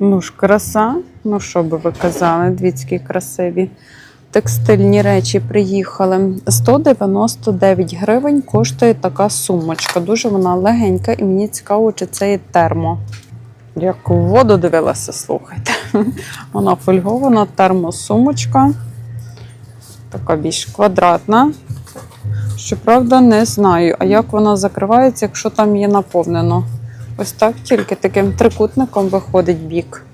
Ну ж, краса. Ну, що би ви казали, двіцькі красиві. Текстильні речі приїхали. 199 гривень коштує така сумочка. Дуже вона легенька, і мені цікаво, чи це є термо. Як воду дивилася, слухайте. Вона фольгована термосумочка. Така більш квадратна. Щоправда, не знаю, а як вона закривається, якщо там є наповнено. Ось так тільки таким трикутником виходить бік.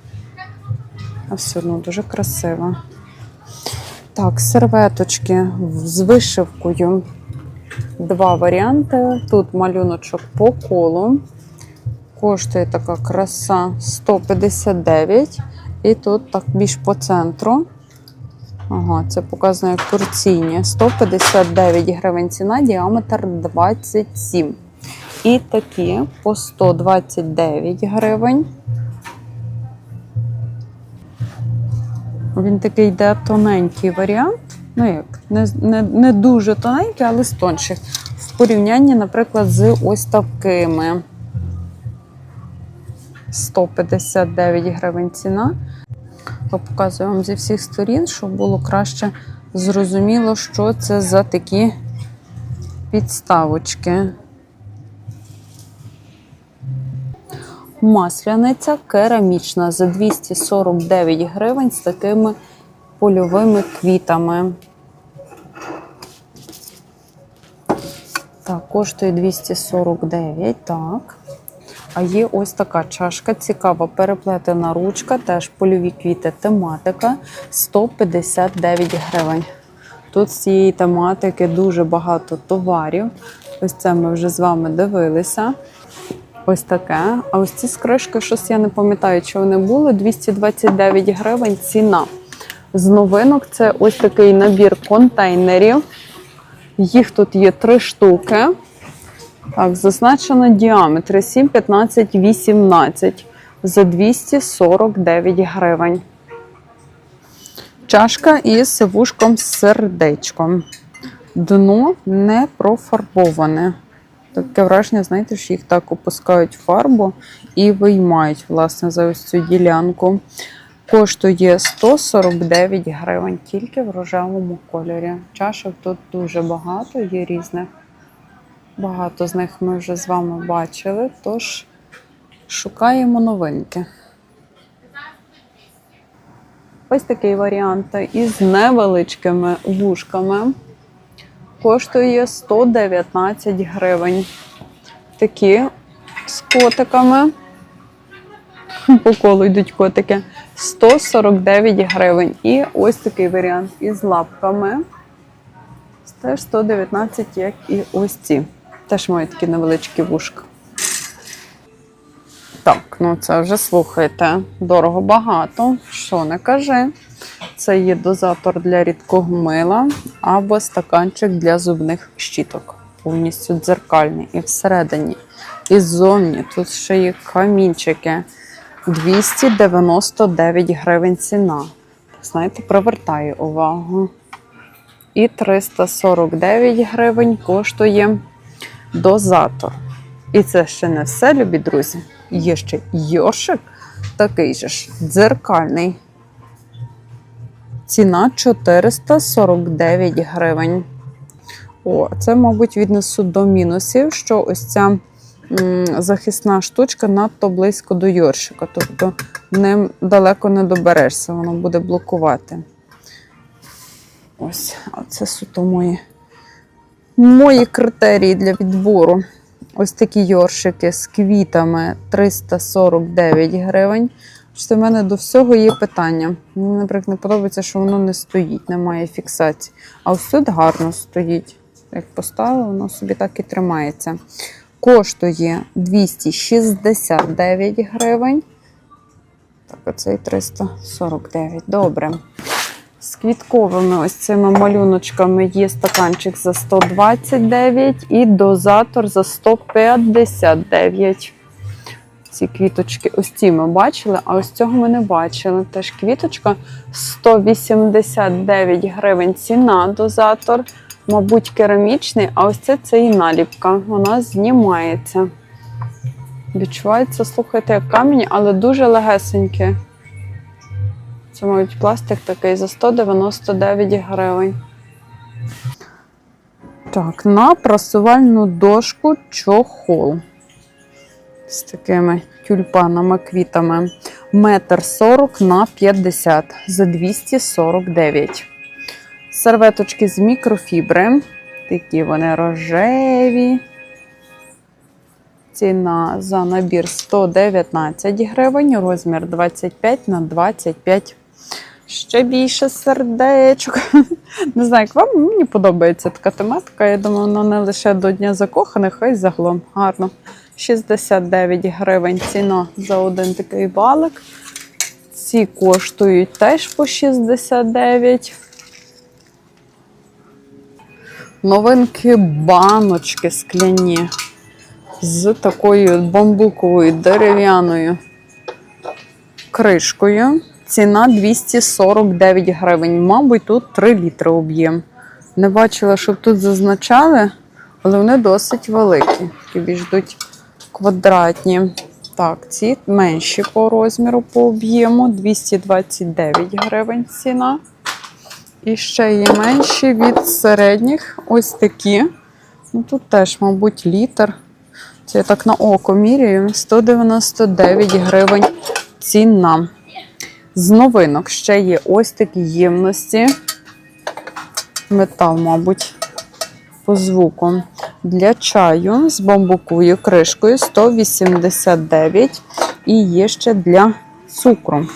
А все одно дуже красиво. Так, серветочки з вишивкою. Два варіанти. Тут малюночок по колу. Коштує така краса 159. І тут так більш по центру. Ага, це показано як порційні. 159 гривень ціна, діаметр 27. І такі по 129 гривень. Він такий йде тоненький варіант. Ну як, не, не, не дуже тоненький, але з тонших. В порівнянні, наприклад, з ось такими. 159 гривень ціна. Я показую вам зі всіх сторін, щоб було краще зрозуміло, що це за такі підставочки. Масляниця керамічна за 249 гривень з такими польовими квітами. Так, коштує 249, так. А є ось така чашка, цікава, переплетена ручка, теж польові квіти, тематика 159 гривень. Тут з цієї тематики дуже багато товарів. Ось це ми вже з вами дивилися. Ось таке. А ось ці скришки, щось я не пам'ятаю, чи вони були. 229 гривень ціна. З новинок це ось такий набір контейнерів. Їх тут є три штуки. Так, зазначено діаметри 7, 15, 18 за 249 гривень. Чашка із вушком з сердечком. Дно не профарбоване. Таке враження, знаєте, що їх так опускають фарбу і виймають, власне, за ось цю ділянку. Коштує 149 гривень тільки в рожевому кольорі. Чашок тут дуже багато, є різних. Багато з них ми вже з вами бачили, тож шукаємо новинки. Ось такий варіант із невеличкими вушками. Коштує 119 гривень. Такі з котиками. По колу йдуть котики. 149 гривень. І ось такий варіант із лапками. Теж 119, як і ось ці. Теж мають такі невеличкі вушка. Так, ну це вже слухайте. Дорого багато. Що не кажи. Це є дозатор для рідкого мила або стаканчик для зубних щіток. Повністю дзеркальний. І всередині, і ззовні. Тут ще є камінчики. 299 гривень ціна. Знаєте, привертає увагу. І 349 гривень коштує дозатор. І це ще не все, любі друзі. Є ще йошик, такий же ж дзеркальний. Ціна 449 гривень. О, це, мабуть, віднесу до мінусів, що ось ця захисна штучка надто близько до йоршика. Тобто ним далеко не доберешся, воно буде блокувати. Ось, це суто мої, мої критерії для відбору. Ось такі йоршики з квітами 349 гривень. Що в мене до всього є питання. Мені, наприклад, не подобається, що воно не стоїть, немає фіксації. А ось тут гарно стоїть. Як поставила, воно собі так і тримається. Коштує 269 гривень. Так, оцей 349. Добре. З квітковими ось цими малюночками є стаканчик за 129 і дозатор за 159. Ці квіточки, ось ці ми бачили, а ось цього ми не бачили. Теж квіточка 189 гривень ціна дозатор. Мабуть, керамічний, а ось це це і наліпка. Вона знімається. Відчувається, слухайте, як камінь, але дуже легесеньке. Це, мабуть, пластик такий за 199 гривень. Так, на прасувальну дошку чохол. З такими тюльпанами, квітами. Метр 40 на 50 за 249. Серветочки з мікрофібри. Такі вони рожеві. Ціна за набір 119 гривень, розмір 25 на 25. Ще більше сердечок. Не знаю, як вам мені подобається така тематика. Я думаю, вона не лише до Дня закоханих, а й загалом гарно. 69 гривень ціна за один такий валик. Ці коштують теж по 69. Новинки баночки скляні з такою бамбуковою дерев'яною кришкою. Ціна 249 гривень. Мабуть, тут 3 літри об'єм. Не бачила, щоб тут зазначали, але вони досить великі. Такі більш йдуть квадратні. Так, ці менші по розміру, по об'єму 229 гривень ціна. І ще є менші від середніх. Ось такі. Ну, тут теж, мабуть, літр. Це я так на око міряю. 199 гривень ціна. З новинок ще є ось такі ємності. Метал, мабуть, по звуку. Для чаю з бамбуковою кришкою 189. І є ще для цукру.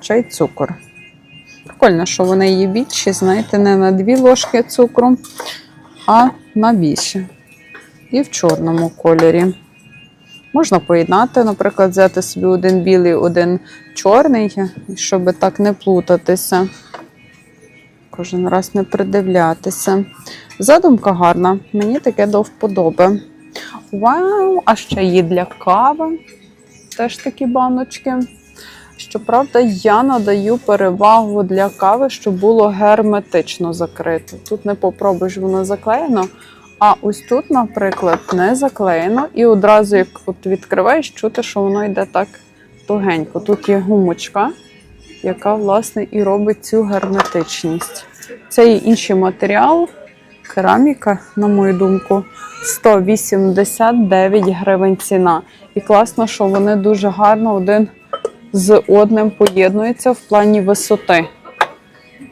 Чай цукор. Прикольно, що вони є більші, знаєте, не на дві ложки цукру, а на більше. І в чорному кольорі. Можна поєднати, наприклад, взяти собі один білий, один чорний, щоб так не плутатися. Кожен раз не придивлятися. Задумка гарна, мені таке до вподоби. Вау! А ще є для кави. Теж такі баночки. Щоправда, я надаю перевагу для кави, щоб було герметично закрито. Тут не попробуєш, воно заклеєно. А ось тут, наприклад, не заклеєно, і одразу, як от відкриваєш, чути, що воно йде так тугенько. Тут є гумочка, яка, власне, і робить цю герметичність. Це є інший матеріал, кераміка, на мою думку, 189 гривень ціна. І класно, що вони дуже гарно один з одним поєднуються в плані висоти.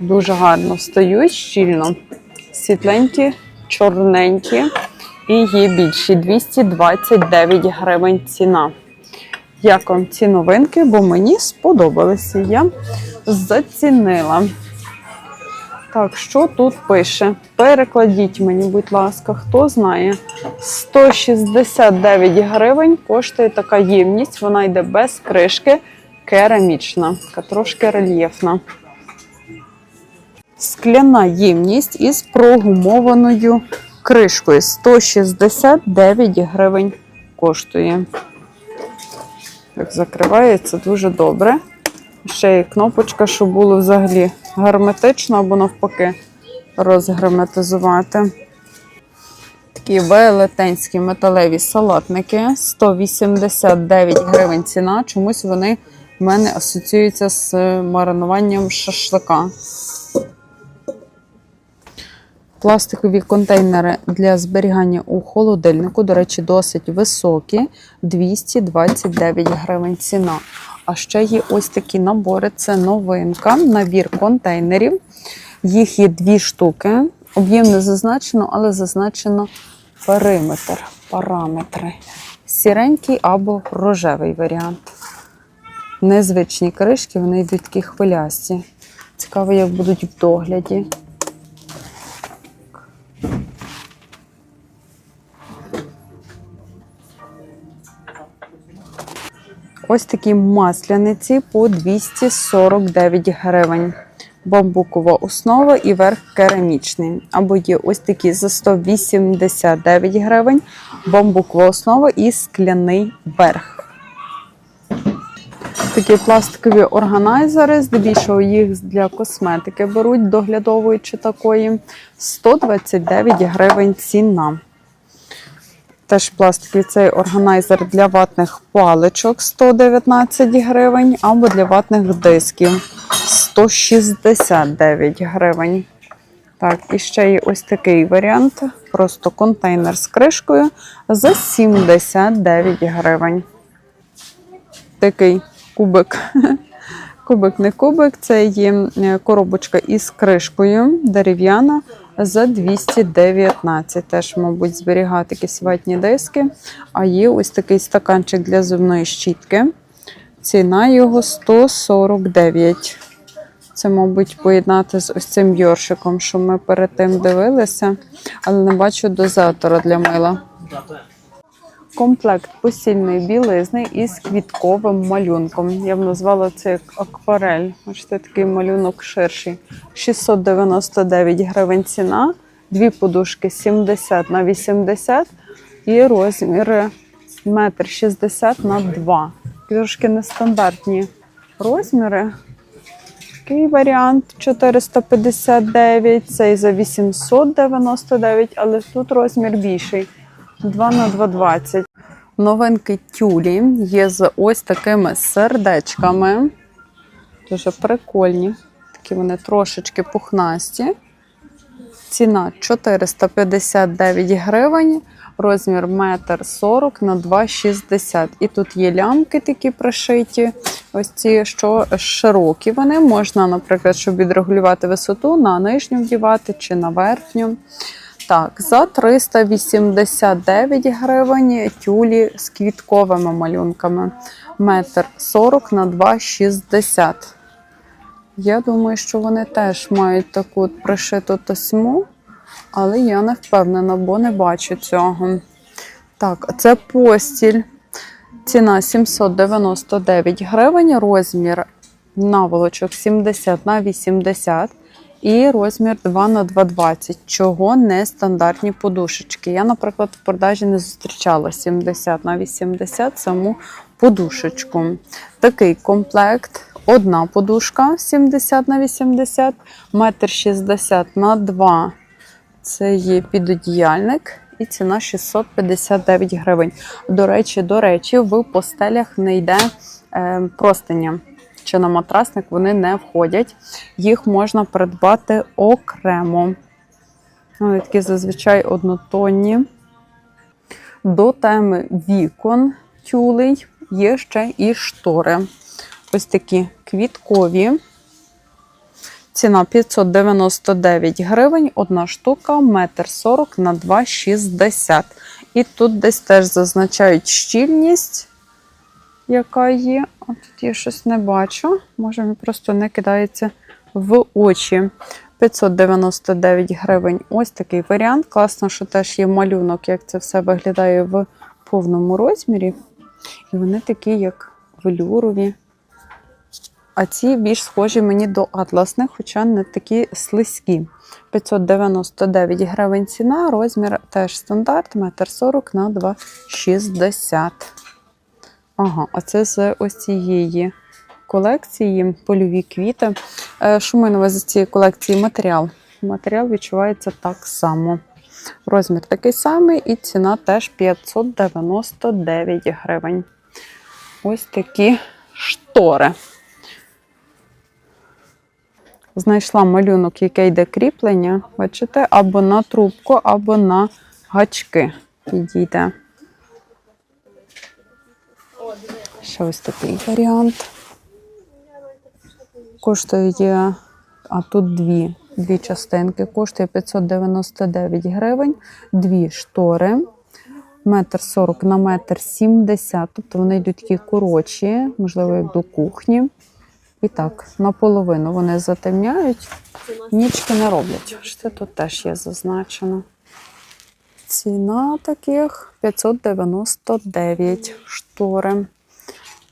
Дуже гарно стають щільно. Світленькі, чорненькі і є більші 229 гривень ціна. Як вам ці новинки, бо мені сподобалися. Я зацінила. Так, що тут пише? Перекладіть мені, будь ласка, хто знає. 169 гривень коштує така ємність, вона йде без кришки, керамічна, трошки рельєфна. Скляна ємність із прогумованою кришкою. 169 гривень коштує. Так, закривається дуже добре. Ще є кнопочка, щоб було взагалі герметично або навпаки розгерметизувати. Такі велетенські металеві салатники 189 гривень ціна. Чомусь вони в мене асоціюються з маринуванням шашлика. Пластикові контейнери для зберігання у холодильнику, до речі, досить високі 229 гривень ціна. А ще є ось такі набори. Це новинка, набір контейнерів. Їх є дві штуки. Об'єм не зазначено, але зазначено периметр, параметри. Сіренький або рожевий варіант. Незвичні кришки, вони йдуть такі хвилясті. Цікаво, як будуть в догляді. Ось такі масляниці по 249 гривень. Бамбукова основа і верх керамічний. Або є ось такі за 189 гривень. Бамбукова основа і скляний верх. Такі пластикові органайзери, здебільшого їх для косметики беруть, доглядової чи такої. 129 гривень ціна. Теж пластиковий цей органайзер для ватних паличок 119 гривень, або для ватних дисків 169 гривень. Так, і ще є ось такий варіант. Просто контейнер з кришкою за 79 гривень. Такий кубик. Кубик не кубик, це є е, коробочка із кришкою дерев'яна за 219. Теж, мабуть, зберігати якісь ватні диски. А є ось такий стаканчик для зубної щітки. Ціна його 149. Це, мабуть, поєднати з ось цим йоршиком, що ми перед тим дивилися, але не бачу дозатора для мила. Комплект постільної білизни із квітковим малюнком. Я б назвала це як акварель. Бачите, такий малюнок ширший. 699 гривень ціна, дві подушки 70 на 80 і розміри 1,60 на 2. Трошки нестандартні розміри. Такий варіант 459, цей за 899, але тут розмір більший. 2 на 2,20. Новинки тюлі є з ось такими сердечками. Дуже прикольні. Такі вони трошечки пухнасті. Ціна 459 гривень, розмір 1,40 на 2,60. І тут є лямки такі пришиті. Ось ці, що широкі вони. Можна, наприклад, щоб відрегулювати висоту, на нижню вдівати чи на верхню. Так, за 389 гривень тюлі з квітковими малюнками. Метр 40 на 2,60. Я думаю, що вони теж мають таку пришиту тосьму, але я не впевнена, бо не бачу цього. Так, це постіль. Ціна 799 гривень, розмір наволочок 70 на 80 і розмір 2 на 2,20. Чого не стандартні подушечки. Я, наприклад, в продажі не зустрічала 70 на 80 саму подушечку. Такий комплект. Одна подушка 70 на 80, метр 60 на 2. Це є підодіяльник і ціна 659 гривень. До речі, до речі, в постелях не йде е, простиня чи на матрасник вони не входять. Їх можна придбати окремо. Вони такі зазвичай однотонні. До теми вікон тюлей є ще і штори. Ось такі квіткові. Ціна 599 гривень, одна штука, 1,40 м на 2,60 І тут десь теж зазначають щільність, яка є. А тут я щось не бачу. Може, мені просто не кидається в очі. 599 гривень. Ось такий варіант. Класно, що теж є малюнок, як це все виглядає в повному розмірі. І вони такі, як велюрові. А ці більш схожі мені до атласних, хоча не такі слизькі. 599 гривень ціна, розмір теж стандарт, 1,40 на 2,60. Ага, а це з ось цієї колекції польові квіти. Е, Що маю на з цієї колекції матеріал? Матеріал відчувається так само. Розмір такий самий, і ціна теж 599 гривень. Ось такі штори. Знайшла малюнок, який йде кріплення, бачите, або на трубку, або на гачки підійде. Ще ось такий варіант. Коштує, а тут дві, дві частинки, коштує 599 гривень, дві штори, метр 40 на метр 70, тобто вони йдуть такі коротші, можливо, як до кухні. І так, наполовину вони затемняють, нічки не роблять. Що тут теж є зазначено. Ціна таких 599 штори.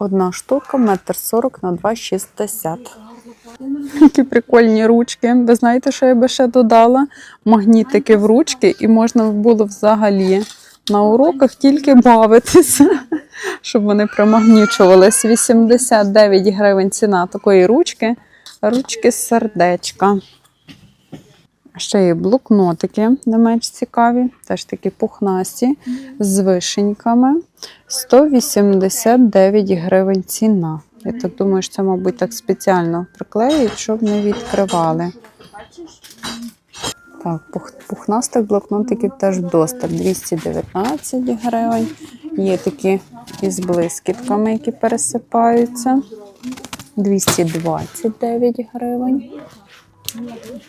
Одна штука, метр 40 на 2,60. Які прикольні ручки. Ви знаєте, що я би ще додала? Магнітики в ручки, і можна було взагалі на уроках тільки бавитися, щоб вони примагнічувались. 89 гривень ціна такої ручки. Ручки сердечка. Ще є блокнотики, не менш цікаві, теж такі пухнасті з вишеньками. 189 гривень ціна. Я так думаю, що це, мабуть, так спеціально приклеюють, щоб не відкривали. Так, пух- пухнастих блокнотиків теж досталь 219 гривень. Є такі із блискітками, які пересипаються. 229 гривень.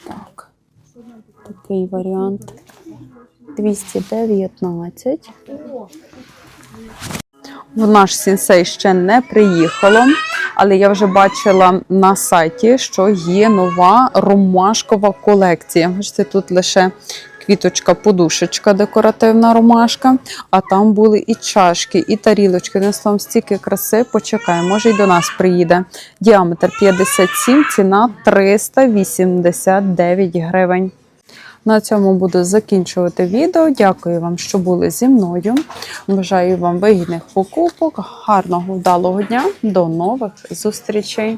Так, такий варіант. 219. В наш сінсей ще не приїхало, але я вже бачила на сайті, що є нова ромашкова колекція. Бачите, тут лише квіточка, подушечка, декоративна ромашка, а там були і чашки, і тарілочки. Одним словом, стільки краси. Почекай, може й до нас приїде. Діаметр 57, ціна 389 гривень. На цьому буду закінчувати відео. Дякую вам, що були зі мною. Бажаю вам вигідних покупок, гарного вдалого дня. До нових зустрічей!